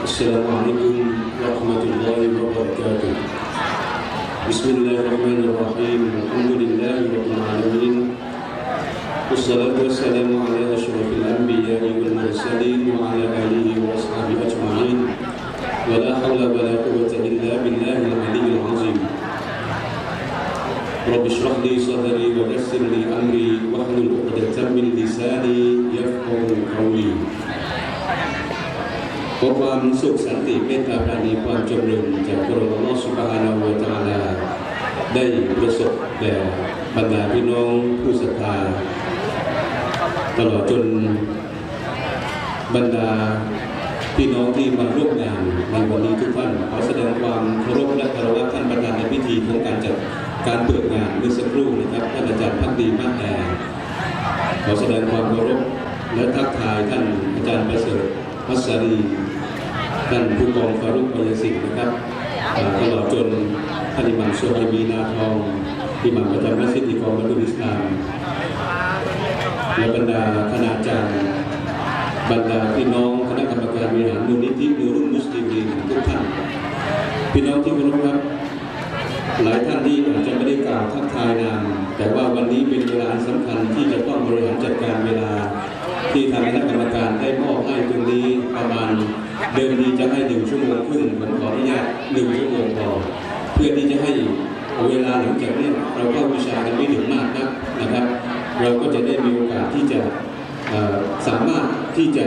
السلام عليكم ورحمة الله وبركاته. بسم الله الرحمن الرحيم. الحمد لله رب العالمين. والصلاة والسلام على أشرف الأنبياء والمرسلين وعلى آله وأصحابه أجمعين. ولا حول ولا قوة إلا بالله العلي العظيم. رب اشرح لي صدري ويسر لي أمري واحلل عقدة من لساني يفقه قولي. ขอความสุขสันติเมตตาปราณีความจำเริญจากพระองค์อัลลอฮฺสุบฮานาหูวตาลาได้ประสบแด่บรรดาพี่น้องผู้ศรัทธาตลอดจนบรรดาพี่น้องที่มาร่วมงานในวันนี้ทุกท่านขอแสดงความเคารพและคารวะท่านประธานในพิธีของการจัดการเปิดงานเมื่อสักครู่นะครับท่านอาจารย์พักดีมากแอร์ขอแสดงความเคารพและทักทายท่านอาจารย์ประเสริฐ พัสรีท่านผู้กองฟารุกปยสิทธิ์นะครับตลอดจนท่านอิหม่ามโซไฮบีนาทองอิหม่ามประจำมัสยิดอิกอมัตุลิสลามและบรรดาคณาจารย์บรรดาพี่น้องคณะกรรมการบริหารมูลนิธินูรุ่นมุสลิมีทุกท่านพี่น้องที่เคารพครับ หลายท่านที่อาจจะไม่ได้กล่าวทักทายนามแต่ว่าวันนี้เป็นเวลาอันสำคัญที่จะต้องบริหารจัดการเวลา ที่ทางคณะกรรมการได้มอบให้ตรงนี้ประมาณเดิมทีจะให้หนึ่งชั่วโมงครึ่งผมขออนุญาตหนึ่งชั่วโมงพอเพื่อที่จะให้เวลาหลังจากนี้เราเข้าวิชากันไม่ถึงมากนักนะครับ เราก็จะได้มีโอกาสที่จะเอ่อสามารถที่จะ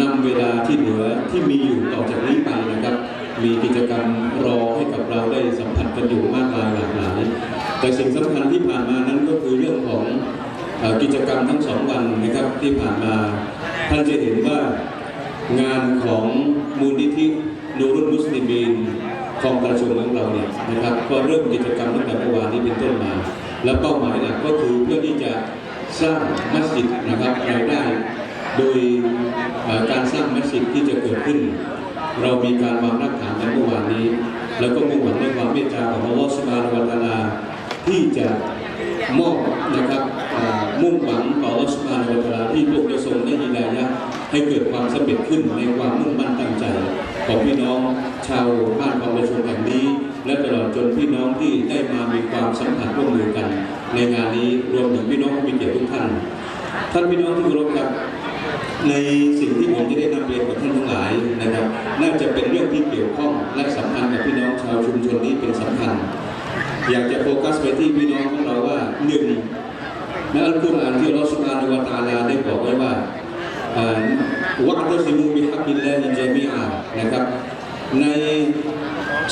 นำเวลาที่เหลือที่มีอยู่ต่อจากนี้ไปนะครับ มีกิจกรรมรอให้กับเราได้สัมผัสกันอยู่มากมายหลากหลาย แต่สิ่งสำคัญที่ผ่านมานั้นก็คือเรื่องของอกิจกรรมทั้งสองวันนะครับที่ผ่านมาท่านจะเห็นว่างานของมูลนิธินูรุนมุสลิมีนของกระทรวงของเราเนี่ยนะครับ ก็เริ่มกิจกรรมตั้งแต่เมื่อวานนี้เป็นต้นมา และเป้าหมายหลักก็คือเพื่อที่จะสร้างมัสยิดนะครับรายได้ โดยเอ่อการ สร้างที่จะเกิดขึ้น เรามีการวางรากฐานกันเมื่อวานนี้ แล้วก็มุ่งหวังในความเมตตาของอัลลอฮฺสุบานะฮูวะตะอาที่จะมอบนะครับมุ่งหวังต่ออัลลอฮฺสุบานะฮูวะตะอาลาที่พระองค์จะทรงได้ยินายะให้เกิดความสำเร็จขึ้นในความมุ่งมั่นตั้งใจ ของพี่น้องชาวบ้านความประชุมแห่งนี้ และตลอดจนพี่น้องที่ได้มามีความสัมพันธ์ร่วมมือกัน ในงานนี้รวมถึงพี่น้องผู้มีเกียรติทุกท่าน ท่านพี่น้องที่เคารพครับ ในสิ่งที่ผมจะได้นำเรียนกับท่านทั้งหลายนะครับ น่าจะเป็นเรื่องที่เกี่ยวข้องและสัมพันธ์กับพี่น้องชาวชุมชนนี้เป็นสำคัญ อยากจะโฟกัสไปที่พี่น้องของเราว่าหนึ่งในอัลกุรอานที่อัลลอฮฺสุบฮานะฮูวะตาลาได้บอกไว้ว่าวะอัตซิมูบิฮับบิลลาฮิจามีอานะครับ ใน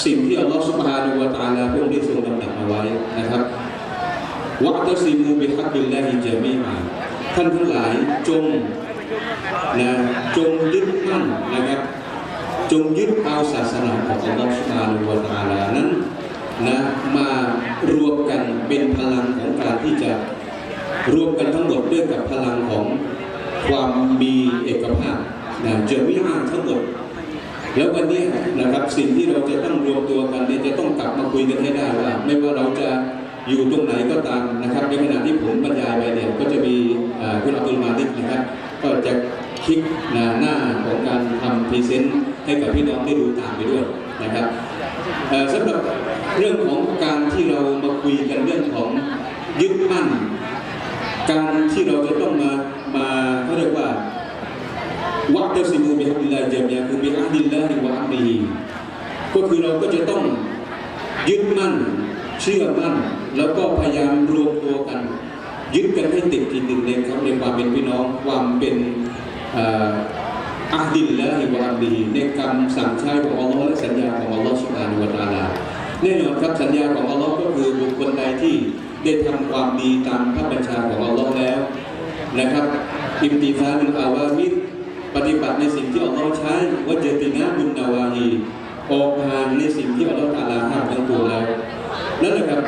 สิ่งที่อัลลอฮฺสุบฮานะฮูวะตาลาพระองค์ได้ทรงดำรัสเอาไว้นะครับวะตัซิมูบิฮับบิลลาฮิจามีอาท่านทั้งหลายจง นะจงยึดมั่นนะครับจงยึดเอาศาสนาของอัลลอฮฺสุบฮานะฮูวะตาลานั้นนะมารวมกันเป็นพลังของการที่จะรวมกันทั้งหมดด้วยกับพลังของความมีเอกภาพนะเจามิอาทั้งหมดแล้ววันนี้นะครับสิ่งที่เราจะต้องรวมตัวกันเนี่ยจะต้องกลับมาคุยกันให้ได้ว่าไม่ว่าเราจะอยู่ตรงไหนก็ตามนะครับในขณะที่ผมบรรยายไปเนี่ยก็จะมีอ่าคุณอับดุลมาลิกนะครับ ก็จะ ลิกหน้าหน้าของการทำพรีเซนต์ให้กับพี่น้องได้ดูตามไปด้วยนะครับสำหรับเรื่องของการที่เรามาคุยกันเรื่องของยึดมั่น การที่เราจะต้องมามาเขาเรียกว่าวัดตสิมูบิฮับดิลาจามียะคือบิอัลดิลลาฮิวะอัมริฮีก็คือเราก็จะต้องยึดมั่น เชื่อมั่น แล้วก็พยายามรวมตัวกัน ยึดกันให้ติดทีหนึ่งในครับในความเป็นพี่น้องความเป็น อ่ออัดิลลาฮิวะอัมริฮีในคำสั่งใช้ของอัลลอฮ์และสัญญาของอัลลอฮ์สุบฮานะฮูวะตาลาแน่นอนครับสัญญาของอัลลอฮ์ก็คือบุคคลใดที่ได้ทำความดีตามพระบัญชาของอัลลอฮ์แล้วนะครับอิมติซาลุลอาวามิรปฏิบัติในสิ่งที่อัลลอฮ์ใช้วัจตินะบุญนาวาฮีออกหางในสิ่งที่อัลลอฮ์ตะอาลาห้ามทั้งปวแล้วนั่นแหละครับ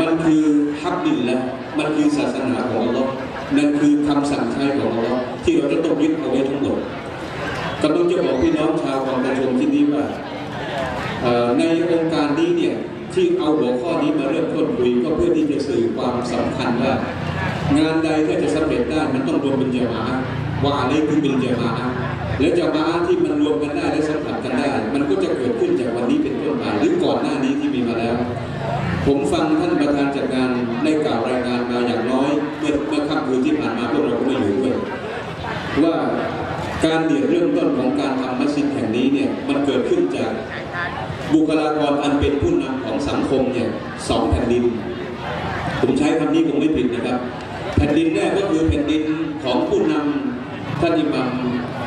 มันคือฮับดินละมันคือศาสนาของอัลลอฮ์ นั่นคือคำสั่งใช้ของเราที่เราจะต้องยึดเอาไว้ทั้งหมดกำลังจะบอกพี่น้องชาวบางประชนที่นี่ว่าในองค์การนี้เนี่ยที่เอาหัวข้อนี้มาเริ่มต้นคุยก็เพื่อที่จะสื่อความสำคัญว่า งานใดที่จะสำเร็จได้มันต้องรวมเป็นเจมาว่าอะไรคือเป็นเจมาและเจมาที่มันรวมกันได้และสัมผัสกันได้ มันก็จะเกิดขึ้นจากวันนี้เป็นต้นไปหรือก่อนหน้านี้ที่มีมาแล้ว ผมฟังท่านประธานจัดงานได้กล่าวรายงานมาอย่างน้อย มื่อเมื่อค่ำคืนที่ผ่านมาพวกเราก็ไม่อยู่ด้วยว่าการเดียดเริ่มต้นของการทำมัสยิดแห่งนี้เนี่ยมันเกิดขึ้นจากบุคลากรอันเป็นผู้นำของสังคมเนี่ยสองแผ่นดิน ผมใช้คำนี้คงไม่ผิดนะครับ แผ่นดินแรกก็คือแผ่นดินของผู้นำท่านอิหมัม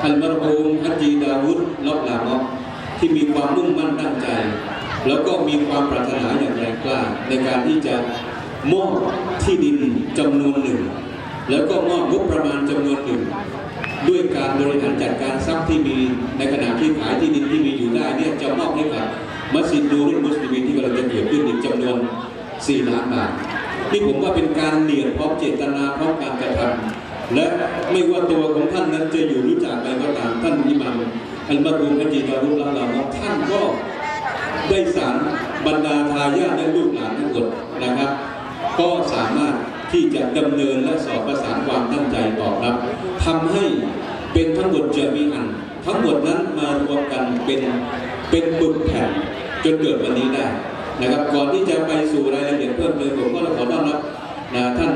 อัลมารูมฮัจจีดาวุฒลอบลามอกที่มีความมุ่งมั่นตั้งใจ แล้วก็มีความปรารถนาอย่างแรงกล้าในการที่จะ มอบที่ดินจำนวนหนึ่ง แล้วก็มอบงบประมาณจำนวนหนึ่ง ด้วยการบริหารจัดการทรัพย์ที่มีในขณะที่ขายที่ดินที่มีอยู่ได้เนี่ยจะมอบให้กับมัสยิดนูรุลมุสลิมีที่กำลังจะเกิดขึ้นอีกจำนวน 4 ล้านบาทนี่ผมว่าเป็นการเหนียดพร้อมเจตนาพร้อมการกระทำและไม่ว่าตัวของท่านนั้นจะอยู่รู้จักอะไรก็ตามท่านอิหมัมอัลมารูมอัจจีดารุลลาลาท่านก็ได้สารบรรดาทายาทและลูกหลานทั้งหมดนะครับ ก็สามารถที่จะดำเนินและสอบประสานความตั้งใจต่อครับทำให้เป็นทั้งหมดจะมีอัน ทั้งหมดนั้นมารวมกันเป็นเป็นปึกแผ่นจนเกิดวันนี้ได้นะครับ ก่อนที่จะไปสู่รายละเอียดเพิ่มเติมผมก็ขอต้อนรับนะท่าน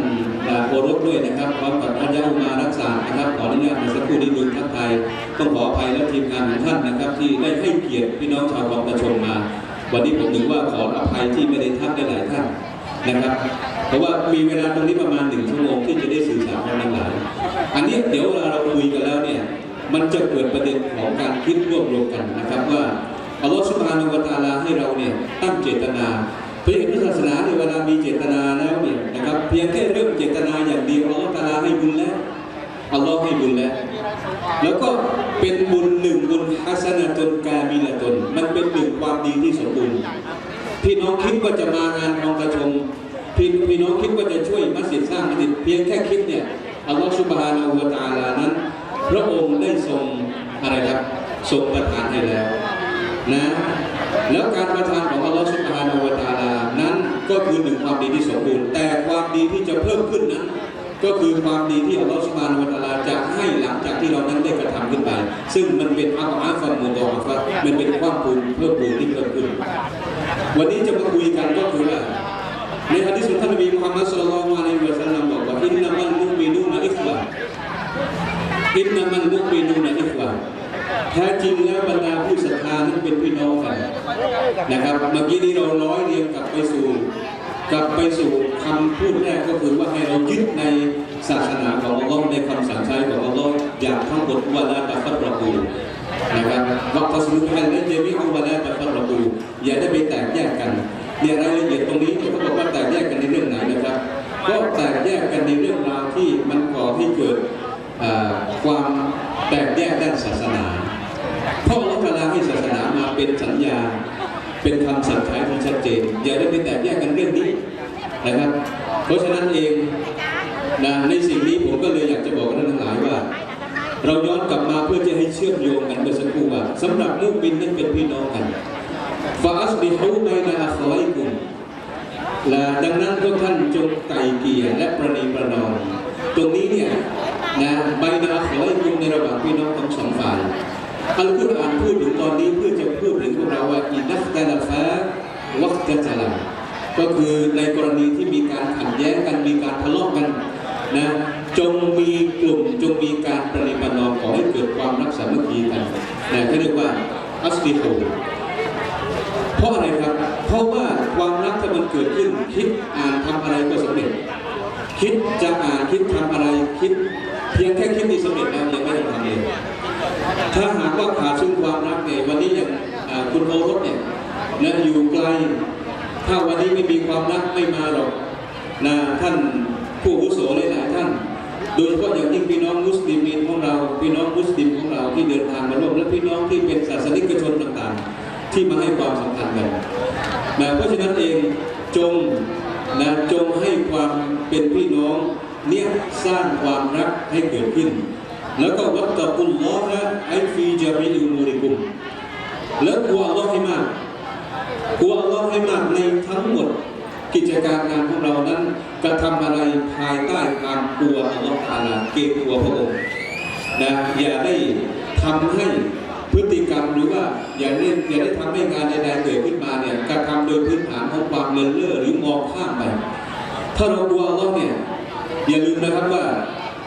นะโอรสด้วยนะครับพร้อมกับท่านยาอุมารักษานะครับขออนุญาตในสักครู่นี้ดูทักทายต้องขออภัยและทีมงานของท่านนะครับ ที่ได้ให้เกียรติพี่น้องชาวกองประชมมา วันนี้ผมถือว่าขออภัยที่ไม่ได้ทักได้หลายท่าน นะครับเพราะว่ามีเวลาตรงนี้ประมาณหนึ่งชั่วโมงที่จะได้สื่อสารกันหลายอันนี้เดี๋ยวเวลาเราคุยกันแล้วเนี่ยมันจะเกิดประเด็นของการคิดรวมรวมกันนะครับว่าอัลลอฮฺสุบฮานาละตาลาให้เราเนี่ยตั้งเจตนาเพราะอย่างที่ศาสนาเนี่ยเวลามีเจตนาแล้วเนี่ยนะครับเพียงแค่เรื่องเจตนาอย่างเดียวอัลลอฮฺตาลาให้บุญแล้วอัลลอฮ์ให้บุญแล้ว แล้วก็เป็นบุญหนึ่งบุญฮัสนะจนกามิละจนมันเป็นหนึ่งความดีที่สมบูรณ์ พี่น้องคิดว่าจะมางานกองกระชงพี่พี่น้องคิดว่าจะช่วยมัสยิดสร้างมัสยิดเพียงแค่คิดเนี่ยอัลลอฮฺสุบฮานาอูวตาลานั้น พระองค์ได้ทรงอะไรครับทรงประทานให้แล้วนะแล้วการประทานของอัลลอฮฺสุบฮานาอูวตาลานั้นก็คือหนึ่งความดีที่สมบูรณ์ แต่ความดีที่จะเพิ่มขึ้นนั้นก็คือความดีที่อัลลอฮฺสุบฮานาอูวะตาลาจะให้หลังจากที่เรานั้นได้กระทำขึ้นไป ซึ่งมันเป็นอัลอาฟัมมุตออาฟัมันเป็นความปูนเพิ่มปูนที่เพิ่มขึ้น วันนี้จะมาคุยกันก็คือว่าในฮะดิษของท่านนบีมุฮัมมัดสุลลัลลอฮุอะลัยฮิวะซัลลัมบอกว่าอินนัมัลมุมินูนอิควาอินนัมัลมุมินูนอิควาแท้จริงแล้วบรรดาผู้ศรัทธานั้นเป็นพี่น้องกันนะครับเมื่อกี้นี้เราร้อยเรียงกลับไปสู่กลับไปสู่คำพูดแรกก็คือว่าให้เรายึดในศาสนาของอัลลอฮ์ในคำสั่งใช้ของอัลลอฮ์อย่างทั้งหมดวะลาตะฟัดรอกูนะครับวักตะสมุทัยและเจมิอุวะลาตะฟัดรอกูอย่าได้ไปแตกแยกกันเนี่ยรายละเอียดตรงนี้เนี่ยเขาบอกว่าแตกแยกกันในเรื่องไหนนะครับก็แตกแยกกันในเรื่องราวที่มันก่อให้เกิดความแตกแยกด้านศาสนาเพราะอัลลอฮฺตะอาลาให้ศาสนามาเป็นสัญญา เป็นคำสั่งใช้ที่ชัดเจน อย่าได้ไปแตกแยกกันเรื่องนี้นะครับ เพราะฉะนั้นเองนะในสิ่งนี้ผมก็เลยอยากจะบอกกับท่านทั้งหลายว่า เราย้อนกลับมาเพื่อจะให้เชื่อมโยงกันเมื่อสักครู่ว่าสำหรับมุสลิมนั้นเป็นพี่น้องกันฟาอัสบิฮูไบนาอัคไวกุมและดังนั้นพวกท่านจงไก่เกี่ยและประนีประนอมตรงนี้เนี่ยนะใบนาขอให้คุณในระหว่างพี่น้องทั้งสองฝ่ายอัลกุรอานพูดถึงตอนนี้เพื่อจะพูดถึงพวกเราว่าอินักดาลาฟาวักจะจลาก็คือในกรณีที่มีการขัดแย้งกันมีการทะเลาะกันนะจงมีกลุ่มจงมีการประนี สามัคคีกันนะเขาเรียกว่าอัสลิโฮเพราะอะไรครับ เพราะว่าความรักถ้ามันเกิดขึ้น คิดอ่านทำอะไรก็สำเร็จ คิดจะอ่านคิดทำอะไรคิด เพียงแค่คิดนี่สำเร็จแล้วยังไม่ต้องทำเลยถ้าหากว่าขาดซึ่งความรักเนี่ยวันนี้อย่างคุณโอรสเนี่ยนะอยู่ไกล ถ้าวันนี้ไม่มีความรักไม่มาหรอกนะท่านผู้อาวุโสหลายๆท่าน โดยเฉพาะอย่างยิ่งพี่น้องมุสลิม สนิกชนต่างๆ ที่มาให้ความสำคัญกันนะเพราะฉะนั้นเองจงนะจงให้ความเป็นพี่น้องเนี่ยสร้างความรักให้เกิดขึ้น แล้วก็วัตตะกุลลอฮะไอฟีจาริอุมูริกุมแล้วกลัวอัลลอฮ์ให้มากกลัวอัลลอฮ์ให้มากในทั้งหมดกิจการงานของเรานั้นกระทำอะไรภายใต้ความกลัวอัลลอฮ์ตะอาลาเกรงกลัวพระองค์นะอย่าได้ทำให้ พฤติกรรมหรือว่าอย่าได้อย่าได้ทำให้งานใดๆเกิดขึ้นมาเนี่ยการทำโดยพื้นฐานของความเลินเล่อหรือมองข้ามไปถ้าเรากลัวอัลเลาะห์เนี่ยอย่าลืมนะครับว่า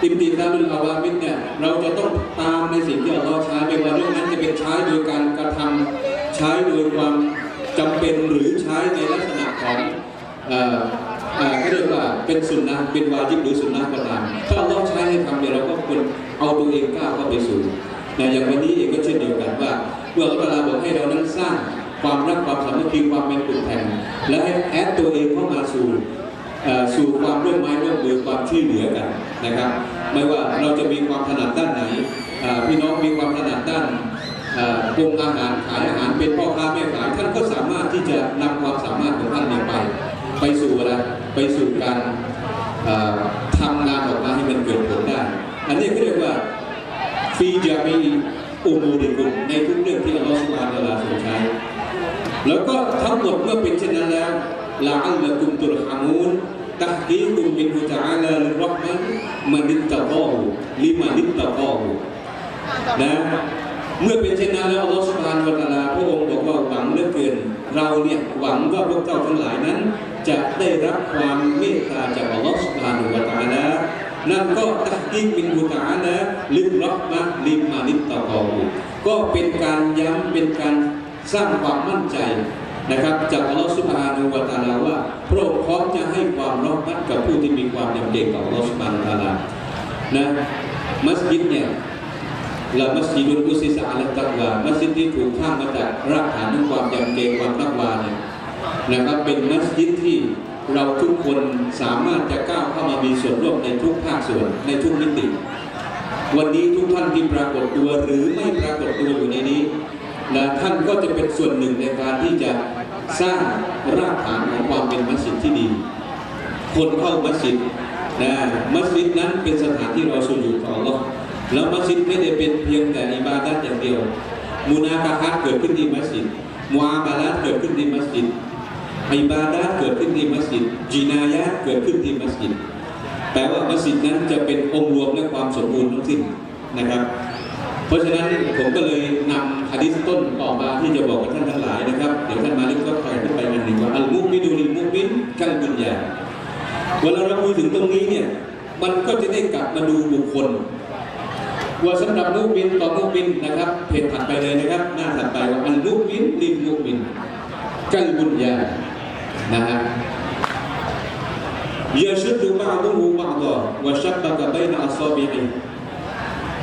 อิมตินาลุลอาวามิดเนี่ยเราจะต้องตามในสิ่งที่อัลเลาะห์ใช้ไม่ว่าเรื่องนั้นจะเป็นใช้โดยการกระทำใช้โดยความจำเป็นหรือใช้ในลักษณะของเอ่อเอ่อเขาเรียกว่าเป็นสุนนะเป็นวาจิบหรือสุนนะก็ตามถ้าอัลเลาะห์ใช้ให้ทำเนี่ยเราก็ควรเอาตัวเองกล้าเข้าไปสู่ นะอย่างวันนี้เองก็เช่นเดียวกันว่าเมื่ออัลลาะห์ตะอาลาบอกให้เรานั้นสร้างความรักความสามัคคีความเป็นกลุ่มแผ่นและให้แอดตัวเองเข้ามาสู่สู่ความร่วมไม้ร่วมมือความช่วยเหลือกันนะครับ ไม่ว่าเราจะมีความถนัดด้านไหนพี่น้องมีความถนัดด้านปรุงอาหารขายอาหารเป็นพ่อค้าแม่ขายท่านก็สามารถที่จะนำความสามารถของท่านนี่ยไป ไปสู่อะไรไปสู่การเอ่อทำงานออกมาให้มันเกิดผลได้ อันนี้ก็เรียกว่า ฟีจามีอุมูริกุมในทุกเรื่องที่อัลลอฮฺสุบฮานะฮูวลาทรงใช้แล้วก็ทั้งหมดเมื่อเป็นเช่นนั้นแล้วลาอัลละกุมตุรฮามูนตักกีกุมมินฮุตะอาลาลิรอห์มันมานิตตะกอฮูลิมานิตตะกอฮูนะเมื่อเป็นเช่นนั้นแล้วอัลลอฮฺสุบฮานวะตะลาพระองค์บอกว่าหวังเหลือเกิน เราเนี่ยหวังว่าพวกเจ้าทั้งหลายนั้น จะได้รับความเมตตาจากอัลลอฮฺสุบฮานุวะตะ อาลานั่นก็ตักกีมินฮุตะอาลาลิรอห์มันลิมมานิตตะกอฮูก็เป็นการย้ำเป็นการสร้างความมั่นใจนะครับจากอัลลอฮฺสุบฮานาอูวะตาลาว่าพระองค์พร้อมจะให้ความรอบมัดกับผู้ที่มีความยำเกรงต่ออัลลอฮฺสุบฮานาอูวะตาลานะมัสยิดเนี่ยละมัสยิดุลอุซิสะอัลตักวามัสยิดที่ถูกสร้างมาจากรากฐานของความยำเกรงความตักวาเนี่ยนะครับเป็นมัสยิดที่ เราทุกคนสามารถจะก้าวเข้ามามีส่วนร่วมในทุกภาคส่วนในทุกมิติ วันนี้ทุกท่านที่ปรากฏตัวหรือไม่ปรากฏตัวอยู่ในนี้นะท่านก็จะเป็นส่วนหนึ่งในการที่จะสร้างรากฐานของความเป็นมัสยิดที่ดี คนเข้ามัสยิดนะมัสยิดนั้นเป็นสถานที่เราสุญูต่ออัลอฮ์แล้วมัสยิดไม่ได้เป็นเพียงแต่อิบาดัตอย่างเดียวมุนาคาฮัตเกิดขึ้นที่มัสยิดมุอาบาลัตเกิดขึ้นที่มัสยิด อิบาดัตเกิดขึ้นที่มัสยิดจีนายะเกิดขึ้นที่มัสยิดแปลว่ามัสยิดนั้นจะเป็นองค์รวมและความสมบูรณ์ทั้งสิ้นนะครับ เพราะฉะนั้นผมก็เลยนำฮะดิษต้นออกมาที่จะบอกกับท่านทั้งหลายนะครับ เดี๋ยวท่านมาเล่นก็ไปขึ้นไปอันหนึ่งว่าอัลมุมินูลิมุมินกัลบุญญาเวลาเราพูดถึงตรงนี้เนี่ยมันก็จะได้กลับมาดูบุคคลว่าสำหรับมุมินต่อมุมินนะครับเพจถัดไปเลยนะครับ หน้าถัดไปว่าอัลมุมินลิลมุมินกัลบุญญา นะฮะยาชุดดูบาดุหูบาดอวะชับบะกะบัยนะอัศอบิอิ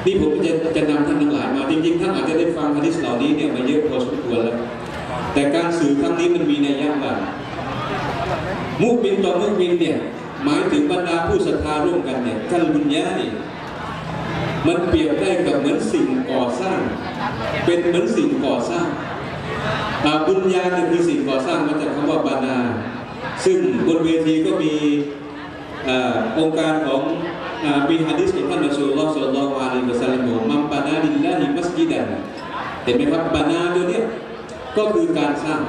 นี่ผมจะจะนำท่านทั้งหลายมาจริงๆท่านอาจจะได้ฟังฮะดิษเหล่านี้เนี่ยมาเยอะพอสมควรแล้ว แต่การสื่อครั้งนี้มันมีในยยะว่ามุกมินต่อมุกมินเนี่ยหมายถึงบรรดาผู้ศรัทธาร่วมกันเนี่ยกัลบุญญานี่มันเปรียบได้กับเหมือนสิ่งก่อสร้าง เป็นเหมือนสิ่งก่อสร้าง บุญญาเนี่ยคือสิ่งก่อสร้างมาจากคำว่าบานา ซึ่งบนเวทีก็มีองค์การของมีฮะดิษของท่านอซูลุลอฮ์ศ็อลลัลลอฮุอะลัยฮิวะซัลลัมมัมบานาลิลลาฮิมัสยิดันเห็นไหมครับบานาตัวเนี้ยก็คือการสร้าง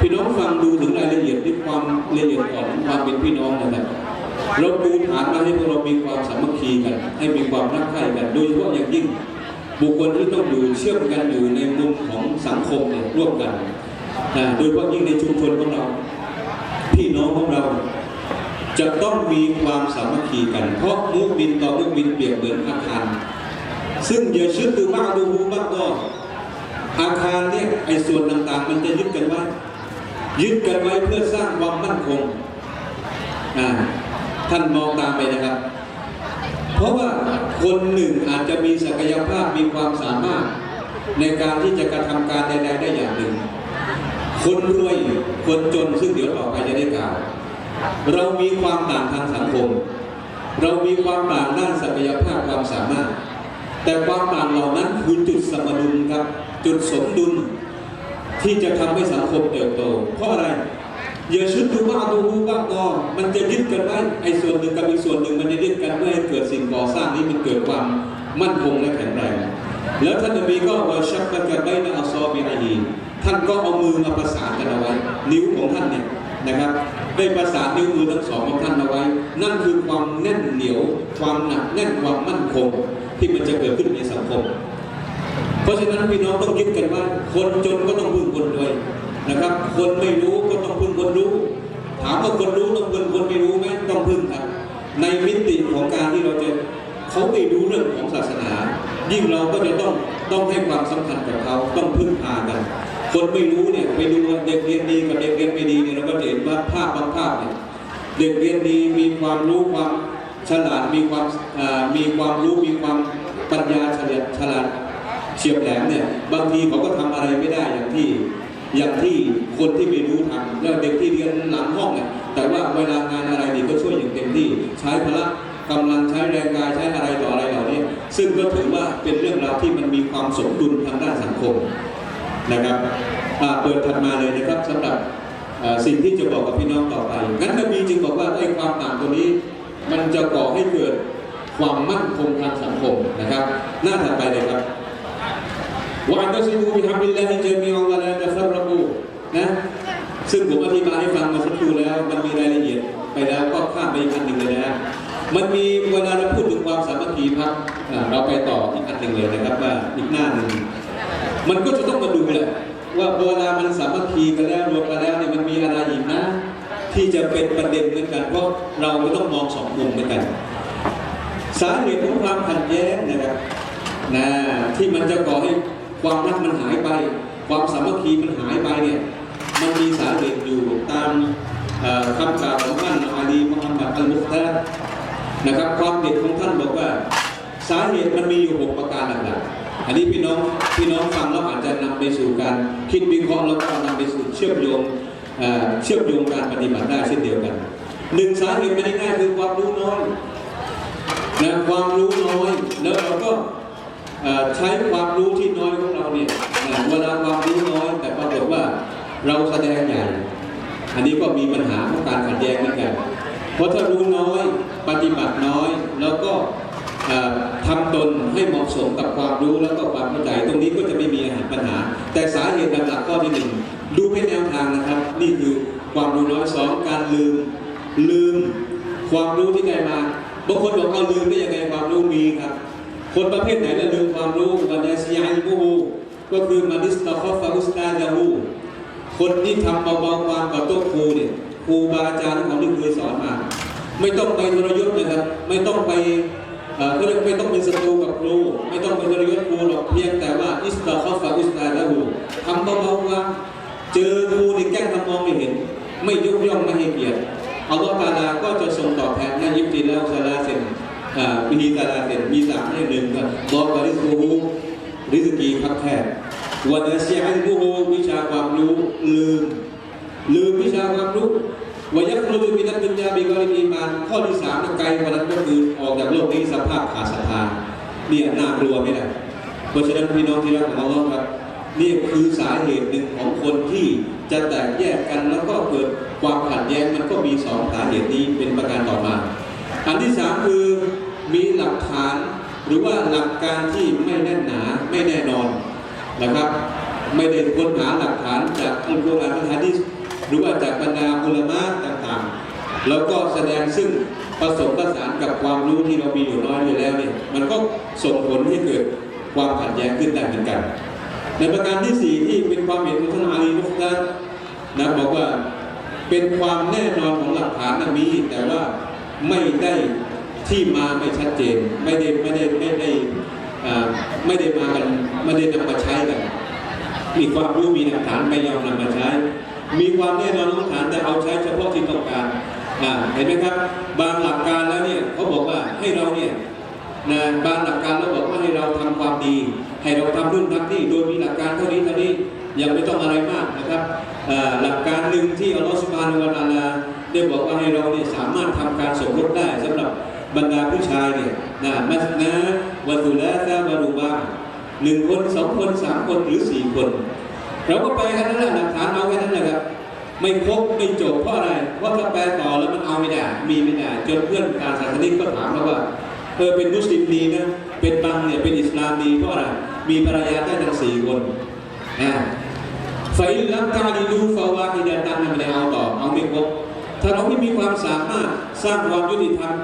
พี่น้องฟังดูถึงรายละเอียดด้วยความละเอียดอ่อนของความเป็นพี่น้องนะครับเราปูฐานมาให้พวกเรามีความสามัคคีกัน ให้มีความรักใคร่กัน โดยเฉพาะอย่างยิ่ง บุคคลที่ต้องอยู่เชื่อมกันอยู่ในมุมของสังคมเนี่ยร่วมกันนะโดยเฉพาะยิ่งในชุมชนของเรา พี่น้องของเรา จะต้องมีความสามัคคีกัน เพราะมุกมินต่อมุกมินเปรียบเหมือนอาคาร ซึ่งอย่าชึดดูบ้างดูหูบ้างก็อาคารเนี่ยไอ้ส่วนต่างๆ มันจะยึดกันไว้ยึดกันไว้เพื่อสร้างความมั่นคงท่านมองตามไปนะครับ เพราะว่าคนหนึ่ง มีศักยภาพมีความสามารถ ในการที่จะกระทำการใดๆได้อย่างหนึ่ง คนรวยคนจนซึ่งเดี๋ยวต่อไปจะได้กล่าว เรามีความต่างทางสังคม เรามีความต่างด้านศักยภาพความสามารถ แต่ความต่างเหล่านั้นคือจุดสมดุลครับ จุดสมดุลที่จะทำให้สังคมเติบโต เพราะอะไรอย่าชุดดูบ้าดูหูบ้างอมันจะยึดกันไว้ไอ้ส่วนหนึ่งกับอีกส่วนหนึ่งมันจะยึดกันเพื่อให้เกิดสิ่งก่อสร้างนี้มันเกิดความ มั่นคงและแข็งแรง แล้วท่านนบีก็วาชักกันกันไว้ในอัลซอบิอาฮีท่านก็เอามือมาประสานกันเอาไว้ นิ้วของท่านเนี่ยนะครับ ได้ประสานนิ้วมือทั้งสองของท่านเอาไว้ นั่นคือความแน่นเหนียว ความหนักแน่นความมั่นคง ที่มันจะเกิดขึ้นในสังคม เพราะฉะนั้นพี่น้องต้องยึดกันว่า คนจนก็ต้องพึ่งคนรวยนะครับ คนไม่รู้ก็ต้องพึ่งคนรู้ ถามว่าคนรู้ต้องพึ่งคนไม่รู้ไหมต้องพึ่งครับในมิติของการที่เราจะ เขาไม่รู้เรื่องของศาสนา ยิ่งเราก็จะต้องต้องให้ความสำคัญกับเขาต้องพึ่งพากันคนไม่รู้เนี่ยไปดูเด็กเรียนดีกับเด็กเรียนไม่ดีเนี่ยเราก็จะเห็นว่าภาพบางภาพเนี่ยเด็กเรียนดีมีความรู้ความฉลาดมีความมีความรู้มีความปัญญาเฉลียฉลาดเฉียบแหลมเนี่ยบางทีเขาก็ทำอะไรไม่ได้อย่างที่อย่างที่คนที่ไม่รู้ทำแล้วเด็กที่เรียนหลังห้องเนี่ยแต่ว่าเวลางานอะไรนี่ก็ช่วยอย่างเต็มที่ใช้พละ กำลังใช้แรงกายใช้อะไรต่ออะไรเหล่านี้ ซึ่งก็ถือว่าเป็นเรื่องราวที่มันมีความสมดุลทางด้านสังคมนะครับเปิดถัดมาเลยนะครับสำหรับสิ่งที่จะบอกกับพี่น้องต่อไป งั้นนบีจึงบอกว่าไอ้ความต่างตัวนี้ มันจะก่อให้เกิดความมั่นคงทางสังคมนะครับ หน้าถัดไปเลยครับวันก็ซิมูบิฮามิลลนฮิจามีอัลลอฮฺจะฟัรรบูนะซึ่งผมอธิบายให้ฟังมาสักครู่แล้ว มันมีรายละเอียดไปแล้วก็ข้ามไปอีกอันหนึ่งเลยนะ มันมีเวลาเราพูดถึงความสามัคคีครับอ่าเราไปต่ออีกอันหนึ่งเลยนะครับว่าอีกหน้าหนึ่งมันก็จะต้องมาดูแหละว่าเวลามันสามัคคีกันแล้วรวมกันแล้วเนี่ยมันมีอะไรอีกนะ ที่จะเป็นประเด็นเหมือนกันเพราะเราก็ต้องมองสองมุมเหมือนกัน สาเหตุของความขัดแย้งนะครับนะที่มันจะก่อให้ความรักมันหายไป ความสามัคคีมันหายไปเนี่ยมันมีสาเหตุอยู่ตามคำกล่าวของท่านอาลีมุฮัมมัดอัลมุคตาร์ นะครับความเด็ดของท่านบอกว่า สาเหตุมันมีอยู่หกประการหลักๆอันนี้พี่น้องพี่น้องฟังแล้วอาจจะนำไปสู่การคิดวิเคราะห์แล้วก็นำไปสู่เชื่อมโยงเชื่อมโยงการปฏิบัติได้เช่นเดียวกันหนึ่งสาเหตุไม่ได้ง่ายคือความรู้น้อยนะความรู้น้อยแล้วเราก็ใช้ความรู้ที่น้อยของเราเนี่ยเวลาความรู้น้อยแต่ปรากฏว่าเราแสดงใหญ่ อันนี้ก็มีปัญหาของการขัดแย้งเหมือนกัน เพราะถ้ารู้น้อยปฏิบัติน้อย แล้วก็เอ่อทำตนให้เหมาะสมกับความรู้แล้วก็ความเข้าใจ ตรงนี้ก็จะไม่มีปัญหา แต่สาเหตุหลักๆข้อที่หนึ่งดูให้แนวทางนะครับ นี่คือความรู้น้อยสองการลืมลืมความรู้ที่ได้มาบางคนบอกเอาลืมได้ยังไงความรู้มีครับ คนประเภทไหนละลืมความรู้วันนี้ซียาอิมูฮูก็คือมาดิสตาคอฟาอุสตาจาฮูคนที่ทำเบาๆความกับโต๊ะครูเนี่ย ครูบาอาจารย์ของเขาที่เคยสอนมา ไม่ต้องไปทรยศนะครับ ไม่ต้องไปเอ่อก็เรียกไม่ต้องเป็นศัตรูกับครู ไม่ต้องไปทรยศครูหรอกเพียงแต่ว่าอิสตาคอฟาอุสตาจาฮูทำเบาๆว่าเจอครูนี่แกล้งทำมองไม่เห็น ไม่ยกย่องไม่ให้เกียรติอัลลอฮฺตาลาก็จะทรงตอบแทนให้ยิบตีแล้วซาลาเซนอ่ามีตาลาเซนมีสามให้หนึ่งครับบอกบริสุทธิ์ริสกีครับแท้วันนี้เสียงผู้วิชาความรู้ลืมลืมวิชาความรู้ วายักรุมินัตดุนยาบิกอลิมีมานข้อที่สามไกลกว่านั้นก็คือออกจากโลกนี้สภาพขาดศรัทธาเนี่ยน่ากลัวไหมล่ะเพราะฉะนั้นพี่น้องที่รักของอัลลอฮ์ครับนี่คือสาเหตุหนึ่งของคนที่จะแตกแยกกันแล้วก็เกิดความขัดแย้งมันก็มีสองสาเหตุนี้เป็นประการต่อมา อันที่สามคือมีหลักฐานหรือว่าหลักการที่ไม่แน่นหนาไม่แน่นอนนะครับ ไม่ได้ค้นหาหลักฐานจากอัลกุรอานแลฮะดีษ หรือว่าจากบรรดาอุลมะต่างๆ แล้วก็แสดงซึ่งผสมประสานกับความรู้ที่เรามีอยู่น้อยอยู่แล้วเนี่ยมันก็ส่งผลให้เกิดความขัดแย้งขึ้นได้เหมือนกัน ในประการที่สี่ที่เป็นความเห็นของท่านอาลีมุขตันนะบอกว่าเป็นความแน่นอนของหลักฐานนะมี แต่ว่าไม่ได้ที่มาไม่ชัดเจน ไม่ได้ไม่ได้ไม่ได้อ่าไม่ได้มากันไม่ได้นำมาใช้กันมีความรู้มีหลักฐานไม่ยอมนำมาใช้ มีความแน่นอนของหลักฐานแต่เอาใช้เฉพาะที่ต้องการเห็นไหมครับ บางหลักการแล้วเนี่ยเขาบอกว่าให้เราเนี่ยนะบางหลักการเราบอกว่าให้เราทำความดี ให้เราทำรุ่นทำนี่โดยมีหลักการเท่านี้เท่านี้ยังไม่ต้องอะไรมากนะครับหลักการหนึ่งที่อัลลอฮฺสุบานุวะตาลาได้บอกว่าให้เราเนี่ยสามารถทำการสมรสได้สำหรับบรรดาผู้ชายเนี่ยนะมัสนะวะตุละซาวะรูบาหนึ่งคนสองคนสามคนหรือสี่คน เราก็ไปแค่นั้นแหละหลักฐานเอาแค่นั้นแหละครับ ไม่ครบไม่จบเพราะอะไรเพราะถ้าแปลต่อแล้วมันเอาไม่ได้ มีไม่ได้จนเพื่อนการศาสนิกก็ถามเราว่าเออเป็นมุสลิมดีนะ เป็นบังเนี่ยเป็นอิสลามดีเพราะอะไร มีภรรยาได้ทั้งสี่คนนะไฟลักกาดีดูฟาวาฮิดาตันไม่ได้เอาต่อเอาไม่ครบถ้าเราไม่มีความสามารถสร้างความยุติธรรม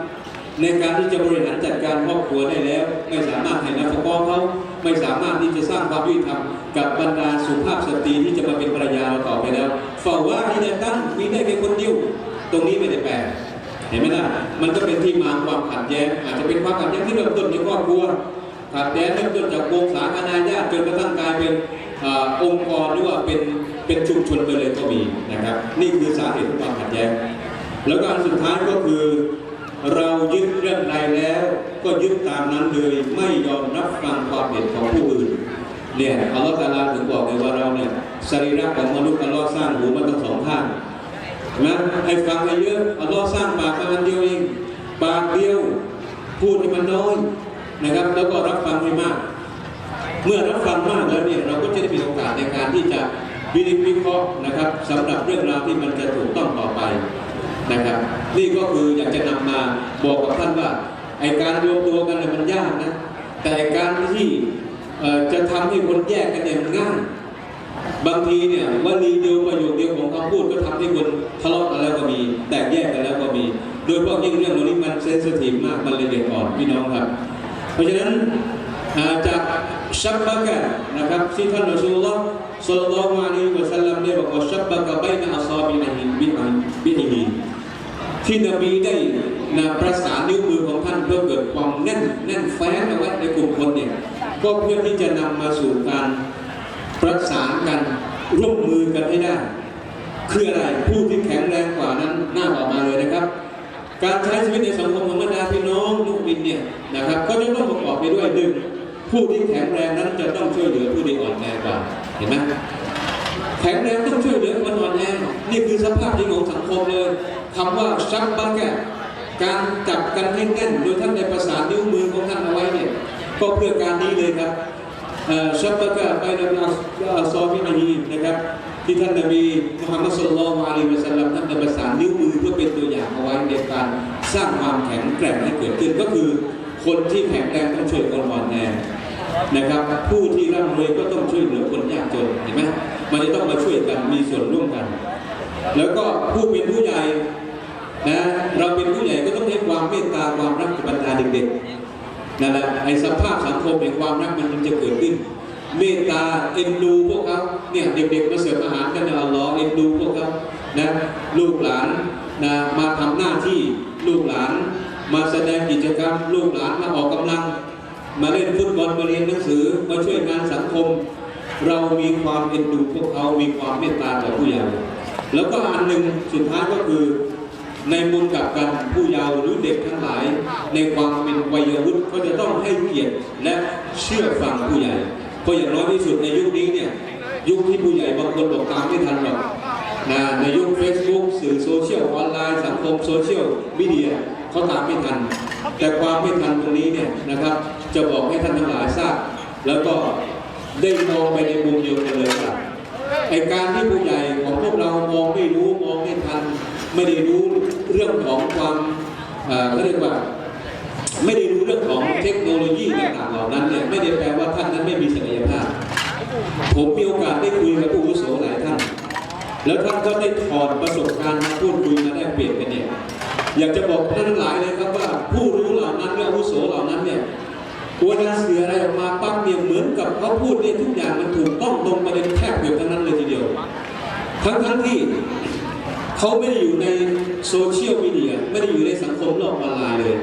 ในการที่จะบริหารจัดการครอบครัวได้แล้ว ไม่สามารถให้นักฟ้องเขา ไม่สามารถที่จะสร้างความยุติธรรมกับบรรดาสุภาพสตรีที่จะมาเป็นภรรยาเราต่อไปแล้วฝ่าว่าที่ได้ตั้งมีได้แค่คนเดียวตรงนี้ไม่ได้แปลเห็นไหมล่ะมันก็เป็นที่มาของความขัดแย้งอาจจะเป็นความขัดแย้งที่เริ่มต้นในครอบครัวขัดแย้งเริ่มต้นจากวงสาคนาญาติจนกระทั่งกลายเป็นอาองค์กรหรือว่าเป็นเป็นชุมชนไปเลยก็มีนะครับ นี่คือสาเหตุของความขัดแย้งแล้วก็อันสุดท้ายก็คือ เรายึดเรื่องใดแล้วก็ยึดตามนั้นเลยไม่ยอมรับฟังความเห็นของผู้อื่นเนี่ยอัลลอฮฺตะอาลาถึงบอกเลยว่าเราเนี่ยสรีระของมนุษย์อัลลอฮ์สร้างหูมาทั้งสองข้างนะให้ฟังให้เยอะอัลลอฮ์สร้างปากมันเดียวเองปากเดียวพูดให้มันน้อยนะครับ แล้วก็รับฟังให้มาก เมื่อรับฟังมากแล้วเนี่ยเราก็จะได้มีโอกาสในการที่จะวิเคราะห์นะครับสำหรับเรื่องราวที่มันจะถูกต้องต่อไป นะครับ นี่ก็คืออยากจะนำมาบอกกับท่านว่าไอการรวมตัวกันเนี่ยมันยากนะ แต่การที่จะทำให้คนแยกกันเนี่ยมันง่ายบางทีเนี่ยวลีเดียวประโยคเดียวของคำพูดก็ทำให้คนทะเลาะกันแล้วก็มี แตกแยกกันแล้วก็มี โดยเฉพาะยิ่งเรื่องเหล่านี้มันเซนซิทีฟมากมันเละเอียดอ่อนพี่น้องครับ เพราะฉะนั้นาจากชับบะกะนะครับที่ท่านอซูลุลลอฮ์ศ็อลลัลลอฮุอะลัยฮิวะซัลลัมได้บอกว่าชับบะกะบัยนะอัศอบินะฮิบิอันบิฮิ ที่นบีได้นะประสานนิ้วมือของท่านเพื่อเกิดความแน่นแน่นแฟ้นเอาไว้ในกลุ่มคนเนี่ยก็เพื่อที่จะนำมาสู่การประสานกันร่วมมือกันให้ได้คืออะไรผู้ที่แข็งแรงกว่านั้นหน้าออกมาเลยนะครับ การใช้ชีวิตในสังคมของบรรดาพี่น้องลูกบินเนี่ยนะครับก็จะต้องประกอบไปด้วยหนึ่งผู้ที่แข็งแรงนั้นจะต้องช่วยเหลือผู้ที่อ่อนแอกว่าเห็นไหม แข็งแรงต้องช่วยเหลือคนอ่อนแอนี่คือสภาพจริงของสังคมเลยคำว่าชักบังแกการจับกันให้แน่นโดยท่านในประสานิ้วมือของท่านเอาไว้เนี่ยก็เพื่อการนี้เลยครับเอ่อชักบังแกะไปในอัลซอมิมาฮีนะครับ ที่ท่านนบีมุฮัมมัดสุลลัลอฮุอะลัยฮิวะสัลลัมท่านได้ประสานนิ้วมือเพื่อเป็นตัวอย่างเอาไว้ในการสร้างความแข็งแกร่งให้เกิดขึ้นก็คือคนที่แข็งแรงต้องช่วยคนอ่อนแอนะครับ ผู้ที่ร่ำรวยก็ต้องช่วยเหลือคนยากจนเห็นไหม มันจะต้องมาช่วยกันมีส่วนร่วมกัน แล้วก็ผู้เป็นผู้ใหญ่นะเราเป็นผู้ใหญ่ก็ต้องให้ความเมตตาความรักกับบรรดาเด็กๆนั่นแหละไอ้สภาพสังคมแห่งความรักมันจะเกิดขึ้น เมตตาเอ็นดูพวกเขาเนี่ยเด็กๆมาเสิร์ฟอาหารกันนะอัลลอฮ์เอ็นดูพวกเขานะลูกหลานนะมาทำหน้าที่ลูกหลาน มาแสดงกิจกรรม ลูกหลานมาออกกำลัง มาเล่นฟุตบอลมาเรียนหนังสือมาช่วยงานสังคม เรามีความเอ็นดูพวกเขามีความเมตตาต่อผู้เยาว์แล้วก็อันหนึ่งสุดท้ายก็คือ ในมุมกลับกันผู้เยาว์หรือเด็กทั้งหลาย ในความเป็นวัยวุฒิก็จะต้องให้เกียรติและเชื่อฟังผู้ใหญ่เพราะอย่างน้อยที่สุดในยุคนี้เนี่ยยุคที่ผู้ใหญ่บางคนบอกตามไม่ทันหรอกนะในยุค Facebook สื่อโซเชียลออนไลน์สังคมโซเชียลมีเดียเขาตามไม่ทัน แต่ความไม่ทันตรงนี้เนี่ยนะครับ จะบอกให้ท่านทั้งหลายทราบ แล้วก็ ได้มองไปในมุมเดียวกันเลยครับไอการที่ผู้ใหญ่ของพวกเรามองไม่รู้มองไม่ทัน ไม่ได้รู้เรื่องของความเขาเรียกว่าไม่ได้รู้เรื่องของเทคโนโลยีต่างๆเหล่านั้นเนี่ยไม่ได้แปลว่าท่านนั้นไม่มีศักยภาพ ผมมีโอกาสได้คุยกับผู้วุโสหลายท่าน แล้วท่านก็ได้ถอดประสบการณ์มาพูดคุยมาได้เปลี่ยนกันเนี่ยอยากจะบอกท่านทั้งหลายเลยครับว่าผู้รู้เหล่านั้นหรืออาวุโสเหล่านั้นเนี่ย เวลาสื่ออะไรออกมาปั๊บเนี่ยเหมือนกับเขาพูดเนี่ยทุกอย่างมันถูกต้องตรงประเด็นแทบเดียวทั้งนั้นเลยทีเดียว ทั้งทั้งๆที่เขาไม่ได้อยู่ในโซเชียลมีเดียไม่ได้อยู่ในสังคมโลกออนไลน์เลย